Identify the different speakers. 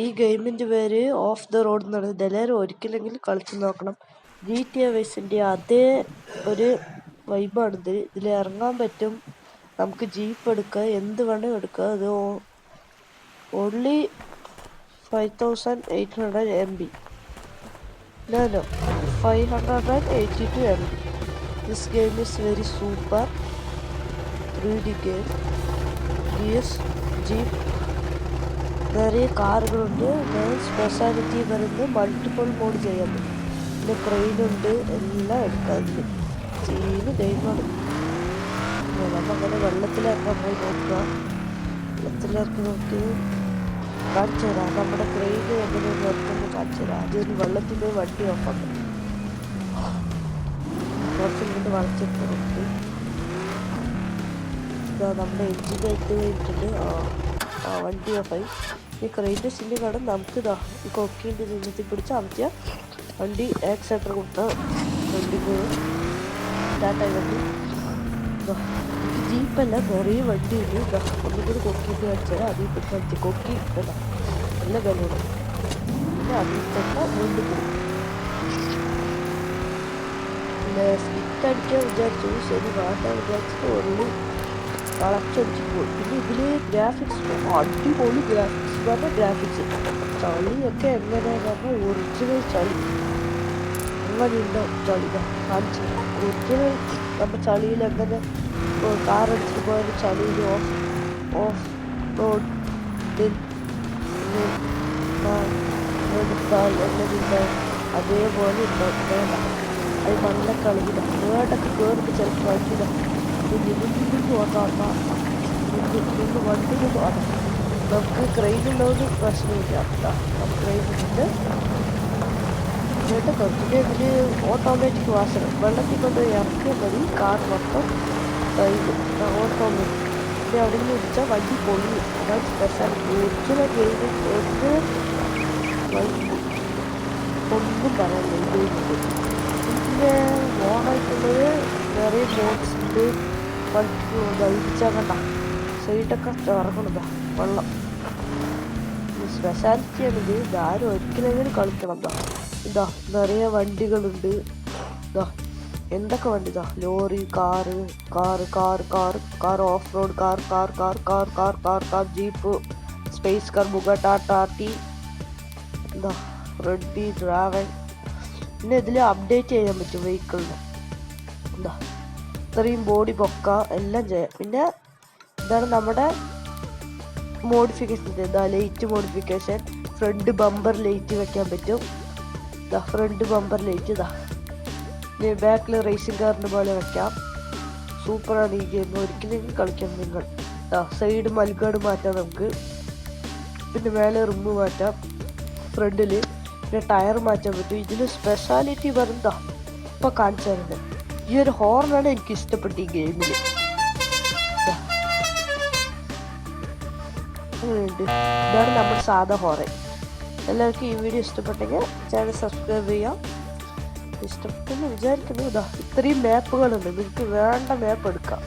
Speaker 1: ഈ ഗെയിമിന്റെ പേര് ഓഫ് ദ റോഡ് എന്നാണ്. ഇതെല്ലാവരും ഒരിക്കലെങ്കിലും കളിച്ച് നോക്കണം. ജി ടി എ വൈസിന്റെ അതേ ഒരു വൈബാണിത്. ഇതിൽ ഇറങ്ങാൻ പറ്റും. നമുക്ക് ജീപ്പ് എടുക്കുക എന്ത് വേണമെങ്കിൽ എടുക്കുക അത് only five thousand eight hundred M B no five hundred and eighty two M B this game is very super three D game ഗിയസ് jeep നിറയെ കാറുകളുണ്ട്. സ്പെഷ്യാലിറ്റി വരുന്നത് മൾട്ടിപ്പിൾ മോഡ് ചെയ്യാൻ പറ്റും പിന്നെ ട്രെയിനുണ്ട് എല്ലാം എടുക്കാം അതിൽ ചെയ്ത് ദൈവമാണ് അങ്ങനെ വെള്ളത്തിലിറക്കാൻ പോയി നോക്കുക. വെള്ളത്തിലിറക്കി നോക്കി. കാണിച്ചു തരാം. നമ്മുടെ ട്രെയിൻ എങ്ങനെ നിർത്തുന്നു കാണിച്ചു തരാം. ആദ്യം വെള്ളത്തിൽ പോയി വണ്ടി ഓഫാക്കാം കുറച്ച് മുന്നിട്ട് വളച്ചിട്ട് നോക്കി. നമ്മുടെ എഞ്ചിന്റെ ഇട്ട് കഴിഞ്ഞിട്ടുണ്ട് ആ വണ്ടി ഓഫായി ഈ ക്രെയിന്റെ സിന്റെ കാണും നമുക്ക് ഇതാ ഈ കൊക്കീന്റെ ചിഹ്നത്തിൽ പിടിച്ച് അമർത്തിയാൽ വണ്ടി ആക്സിലേറ്റർ കൊടുത്താൽ വണ്ടി സ്റ്റാർട്ടായി വണ്ടി ജീപ്പല്ല കുറേ വണ്ടി ഉണ്ട്. ഇതാ ഒന്നും കൂടി കൊക്കീന്റെ കാണിച്ചാൽ അതിൽ പിടിച്ച് അടിച്ച് കൊക്കി ഇതാ നല്ല വിലയാണ് പിന്നെ അതിൽ തന്നെ വീണ്ടും പോകും പിന്നെ സ്കിറ്റ് അടിക്കാൻ വിചാരിച്ചു. ശരി വാട്ടാൻ വിചാരിച്ചിട്ട് ഉള്ളു. വളച്ചടിച്ച് പോയി. പിന്നെ ഇതിൽ ഗ്രാഫിക്സ് അടിപൊളി ഗ്രാഫിക്സ് പറഞ്ഞ ഗ്രാഫിക്സ്. ചളിയൊക്കെ പറഞ്ഞാൽ ഒറിജിനൽ ചളി? അങ്ങനെ ഉണ്ടാവും ചളി കാണിച്ചു ഒറിജിനൽ നമ്മൾ ചളിയിൽ എങ്ങനെ കാർ അടിച്ചിട്ട് പോയാലും ചളിയിൽ ഓഫ് ഓഫ് റോഡ് എടുത്താൽ അതേപോലെ ഉണ്ടാവും വേണ്ട അത് നല്ല കളിയില്ല. വേണ്ടൊക്കെ കയറിട്ട് ചിലപ്പോൾ വഴിയില്ല നിന്ന് പോകാം. നിന്ന് വണ്ടിയിൽ പോകാം. നമുക്ക് ക്രെയിൻ ഉള്ളത് പ്രശ്നമില്ല. നമുക്ക് ക്രെയിൻ ഉണ്ട് എന്നിട്ട് കുറച്ചിട്ട് ഇതിൽ ഓട്ടോമാറ്റിക് വാഷർ വെള്ളത്തിൽ കൊണ്ട് ഇറക്കിയാൽ മതി. കാർ മൊത്തം ഓട്ടോമാറ്റിക് പിന്നെ അവിടെ നിന്ന് ഇടിച്ചാൽ വണ്ടി പൊളിയും അതാണ് സ്പെഷ്യാലിറ്റി ഒറിജിനൽ ഗെയിമിൽ ഒറിജിനൽ ഒന്നും പറയാനില്ല പിന്നെ ഓണായിട്ടുള്ളത് നിറയെ ബോക്സിന്റെ ഉണ്ട്. ഇടിച്ചാൽ കണ്ട. സൈഡൊക്കെ ചേർക്കണതാ വെള്ളം. സ്പെഷ്യാലിറ്റിയാണ് ആണിത്. ഇതാരും ഒരിക്കലെങ്കിലും കളിക്കണം ഇതാ ഇതാ നിറയെ വണ്ടികളുണ്ട്. ഇതാ എന്തൊക്കെ വണ്ടി ഇതാ? Lorry car car car car car off road car car car car car car car jeep space car Bugatti എന്താ റെഡി ഡ്രാവൻ പിന്നെ ഇതിൽ അപ്ഡേറ്റ് ചെയ്യാൻ പറ്റും വെഹിക്കിളിന്. എന്താ ഇത്രയും ബോഡി പൊക്ക എല്ലാം ചെയ്യാം. പിന്നെ ഇതാണ് നമ്മുടെ മോഡിഫിക്കേഷൻ ഇതാ light modification front bumper light വെക്കാൻ പറ്റും. ഇതാ ഫ്രണ്ട് ബമ്പർ ലൈറ്റ് ഇതാ ബാക്കിൽ റേസിംഗ് കാറിന്റെ പോലെ വെക്കാം. സൂപ്പറാണ് ഈ ഗെയിം ഒരിക്കലും കളിക്കാം നിങ്ങൾ. ഇതാ സൈഡ് മൽഗാട് മാറ്റാം നമുക്ക്. പിന്നെ മേലെ റിമ്മ് മാറ്റാം. ഫ്രണ്ടിൽ പിന്നെ ടയർ മാറ്റാൻ പറ്റും. ഇതിൽ സ്പെഷ്യാലിറ്റി പറഞ്ഞതാ ഇപ്പം കാണിച്ചു തരുന്നത്. ഈ ഒരു ഹോർണാണ് എനിക്ക് ഇഷ്ടപ്പെട്ട ഈ ഗെയിമിൽ ഇതാണ് നമ്മുടെ സാധാ ഹോറൻ എല്ലാവർക്കും ഈ വീഡിയോ ഇഷ്ടപ്പെട്ടെങ്കിൽ ചാനൽ സബ്സ്ക്രൈബ് ചെയ്യാം ഇഷ്ടപ്പെട്ടെന്ന് വിചാരിക്കുന്നു. ഇതാ ഇത്രയും മാപ്പുകളുണ്ട് നിങ്ങൾക്ക് വേണ്ട മാപ്പ് എടുക്കാം.